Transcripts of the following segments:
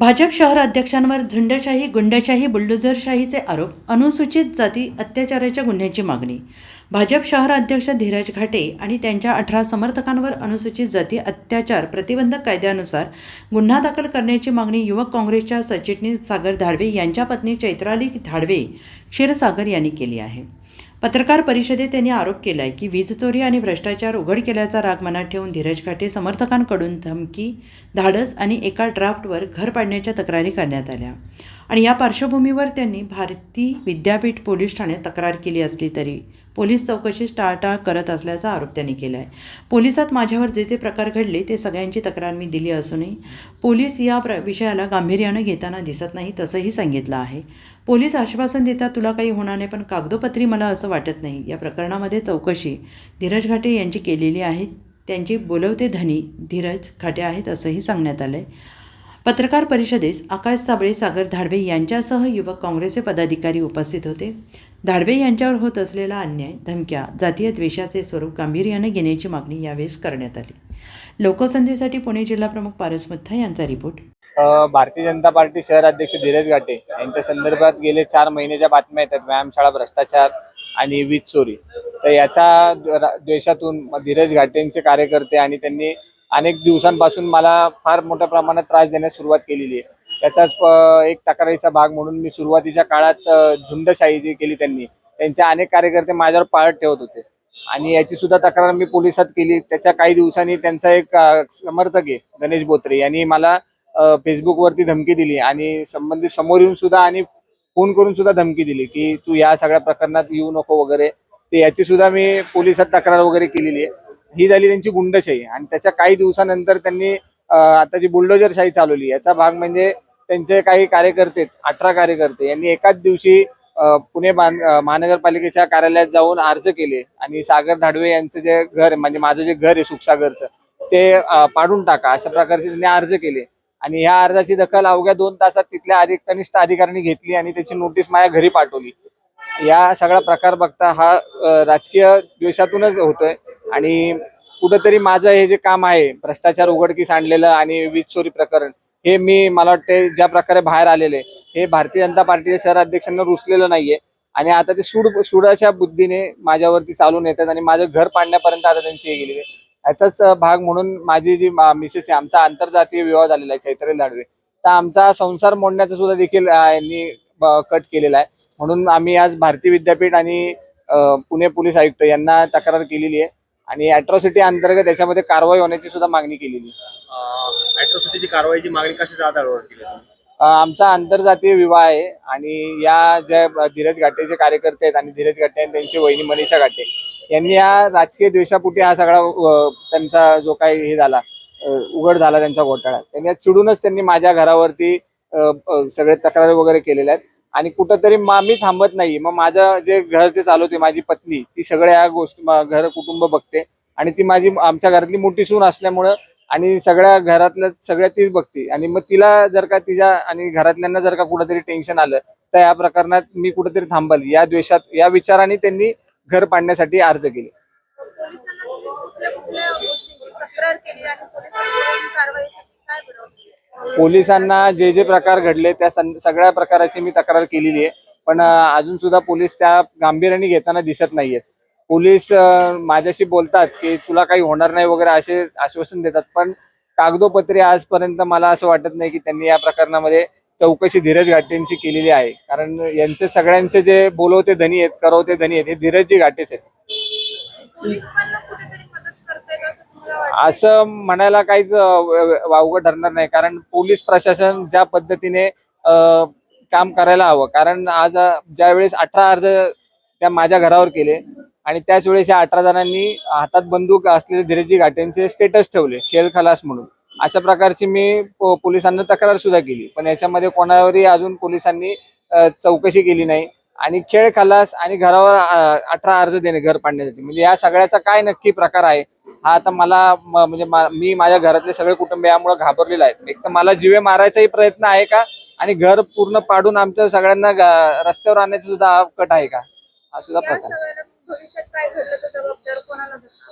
भाजप शहर अध्यक्षांवर झुंडशाही गुंडशाही बुलडोझरशाहीचे आरोप अनुसूचित जाती अत्याचाराच्या गुन्ह्याची मागणी. भाजप शहर अध्यक्ष धीरज घाटे आणि त्यांच्या अठरा समर्थकांवर अनुसूचित जाती अत्याचार प्रतिबंधक कायद्यानुसार गुन्हा दाखल करण्याची मागणी युवक काँग्रेसच्या सचिटणीस सागर धाडवे यांच्या पत्नी चैत्राली धाडवे क्षीरसागर यांनी केली आहे. पत्रकार परिषदेत त्यांनी आरोप केला आहे की वीज चोरी आणि भ्रष्टाचार उघड केल्याचा राग मनात ठेवून धीरज घाटे समर्थकांकडून धमकी धाडस आणि एका ड्राफ्टवर घर पाडण्याच्या तक्रारी करण्यात आल्या. आणि या पार्श्वभूमीवर त्यांनी भारती विद्यापीठ पोलीस ठाण्यात तक्रार केली असली तरी पोलीस चौकशी टाळटाळ करत असल्याचा आरोप त्यांनी केला आहे पोलिसात माझ्यावर जे जे प्रकार घडले ते सगळ्यांची तक्रार मी दिली असूनही पोलीस या प्र विषयाला गांभीर्यानं घेताना दिसत नाही तसंही सांगितलं आहे. पोलीस आश्वासन देतात तुला काही होणार नाही पण कागदोपत्री मला असं वाटत नाही. या प्रकरणामध्ये चौकशी धीरज घाटे यांची केलेली आहे. त्यांची बोलवते धनी धीरज घाटे आहेत असंही सांगण्यात आलं आहे पत्रकार परिषदेस आकाश साबळे सागर धाडवे यांच्यासह युवक काँग्रेसचे पदाधिकारी उपस्थित होते. धाडवे यांच्यावर होत असलेला अन्याय धमक्या जातीय द्वेषाचे स्वरूप गांभीर्याने घेण्याची मागणी यावेळेस करण्यात आली. लोकसंधीसाठी पुणे जिल्हा प्रमुख पारस मुथा यांचा रिपोर्ट. भारतीय जनता पार्टी शहर अध्यक्ष धीरज घाटे यांच्या संदर्भात गेले चार महिन्याच्या बातम्या येतात. व्यायामशाळा भ्रष्टाचार आणि वीज चोरी. तर याचा द्वेषातून धीरज घाटेंचे कार्यकर्ते आणि त्यांनी अनेक दिवसांपासून मला फार मोठ्या प्रमाणात त्रास देण्यास सुरुवात केलेली आहे. त्याचाच एक तक्रारीचा भाग म्हणून मी सुरुवातीच्या काळात झुंडशाही जी केली त्यांनी त्यांचे अनेक कार्यकर्ते माझ्यावर पाळत ठेवत होते. आणि याची सुद्धा तक्रार मी पोलिसात केली. त्याच्या काही दिवसांनी त्यांचा एक समर्थक आहे गणेश बोत्रे यांनी मला फेसबुकवरती धमकी दिली आणि संबंधित समोर येऊन सुद्धा आणि फोन करून सुद्धा धमकी दिली की तू या सगळ्या प्रकरणात येऊ नको वगैरे. ते याची सुद्धा मी पोलिसात तक्रार वगैरे केलेली आहे. ही झाली त्यांची गुंडशाही. आणि त्याच्या काही दिवसानंतर त्यांनी आता जी बुलडोजरशाही चालवली याचा भाग म्हणजे त्यांचे काही कार्यकर्ते अठरा कार्यकर्ते यांनी एकाच दिवशी पुणे महानगरपालिकेच्या कार्यालयात जाऊन अर्ज केले. आणि सागर धाडवे यांचं जे घर म्हणजे माझं जे घर आहे सुखसागरचं ते पाडून टाका. अशा प्रकारचे त्यांनी अर्ज केले. आणि ह्या अर्जाची दखल अवघ्या दोन तासात तिथल्या अधिक कनिष्ठ अधिकाऱ्यांनी घेतली आणि त्याची नोटीस माझ्या घरी पाठवली. या सगळा प्रकार बघता हा राजकीय द्वेषातूनच होतोय. आणि कुठंतरी माझं हे जे काम आहे भ्रष्टाचार उघडकीस आणलेलं आणि वीज चोरी प्रकरण हे मी मला वाटते ज्या प्रकारे बाहेर आलेले हे भारतीय जनता पार्टीच्या शहर अध्यक्षांना रुचलेलं नाहीये. आणि आता ते सूड सुडाच्या बुद्धीने माझ्यावरती चालून येतात आणि माझं घर पाडण्यापर्यंत आता त्यांची हे गेलेली आहे. याचाच भाग म्हणून माझी जी मा- मिसेस आहे आमचा आंतरजातीय विवाह झालेला आहे चैत्र लाडवे. तर आमचा संसार मोडण्याचा सुद्धा देखील यांनी कट केलेला आहे. म्हणून आम्ही आज भारतीय विद्यापीठ आणि पुणे पोलीस आयुक्त यांना तक्रार केलेली आहे. आणि अॅट्रॉसिटी अंतर्गत याच्यामध्ये कारवाई होण्याची सुद्धा मागणी केलेली. अॅट्रॉसिटीची कारवाईची मागणी कशाच्या आधारावर केली आमचा आंतरजातीय विवाह आहे आणि या ज्या धीरज घाटेचे कार्यकर्ते आहेत आणि धीरज घाटे आणि त्यांची वहिनी मनीषा घाटे यांनी या राजकीय द्वेषापोटी हा सगळा त्यांचा जो काही हे झाला उघड झाला त्यांचा घोटाळा त्यांनी चिडूनच त्यांनी माझ्या घरावरती सगळे तक्रारी वगैरे केलेल्या आहेत. आणि कुठंतरी मा मी थांबत नाही. मग माझं जे घर जे चालवते माझी पत्नी ती सगळ्या या गोष्टी घर कुटुंब बघते. आणि ती माझी आमच्या घरातली मोठी सून असल्यामुळं आणि सगळ्या घरातल्या सगळ्या तीच बघते. आणि मग तिला जर का तिच्या आणि घरातल्यांना जर का कुठंतरी टेन्शन आलं तर या प्रकरणात मी कुठेतरी थांबल. या द्वेषात या विचाराने त्यांनी घर पाडण्यासाठी अर्ज केले. तक्रार केली आणि कारवाईसाठी काय पोलिसांना जे जे प्रकार घडले त्या सगळ्या प्रकाराची मी तक्रार केलेली आहे. पण अजून सुद्धा पोलीस त्या गांभीर्याने घेताना दिसत नाहीयेत. पोलीस माझ्याशी बोलतात की तुला काही होणार नाही वगैरे असे आश्वासन देतात. पण कागदोपत्री आजपर्यंत मला असं वाटत नाही की त्यांनी या प्रकरणामध्ये चौकशी धीरज घाटेंची केलेली आहे. कारण यांचे सगळ्यांचे जे बोलवते धनी आहेत करवते धनी आहेत हे धीरजजी घाटेच आहेत. असं म्हणायला काहीच वावग वावगं ठरणार नाही. कारण पोलीस प्रशासन ज्या पद्धतीने काम करायला हवं. कारण आज ज्या ज्यावेळेस अठरा अर्ज त्या माझ्या घरावर केले आणि त्याच वेळेस या अठरा जणांनी हातात बंदूक असलेले धीरजी घाटेंचे स्टेटस ठेवले खेळ खलास म्हणून. अशा प्रकारची मी पोलिसांना तक्रार सुद्धा केली. पण याच्यामध्ये कोणावरही अजून पोलिसांनी चौकशी केली नाही. आणि खेळ खलास आणि घरावर अठरा अर्ज देणे घर पाडण्यासाठी. म्हणजे या सगळ्याचा काय नक्की प्रकार आहे हा आता मला म्हणजे मा- माझ्या घरातले सगळे कुटुंब यामुळे घाबरलेले आहेत एक तर मला जीवे मारायचाही प्रयत्न आहे का? आणि घर पूर्ण पाडून आमच्या सगळ्यांना रस्त्यावर आणण्याचा सुद्धा कट आहे का? हा सुद्धा प्रकार?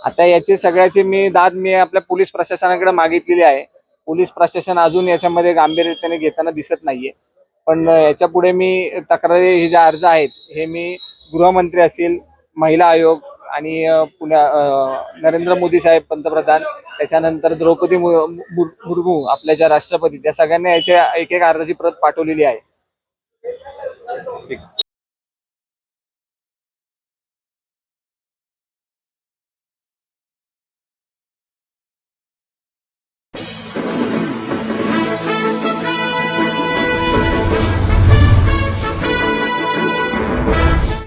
आता याची सगळ्याची मी दाद मी आपल्या पोलीस प्रशासनाकडे मागितलेली आहे. पोलीस प्रशासन अजून याच्यामध्ये गांभीर्याने घेताना दिसत नाहीये. पण याच्यापुढे मी तक्रारी हे जे अर्ज आहेत हे मी गृहमंत्री असतील महिला आयोग आणि पुण्या नरेंद्र मोदी साहेब पंतप्रधान त्याच्यानंतर द्रौपदी मुर्मू आपल्या ज्या राष्ट्रपती त्या सगळ्यांना याच्या एक एक अर्जाची प्रत पाठवलेली आहे. ठीक.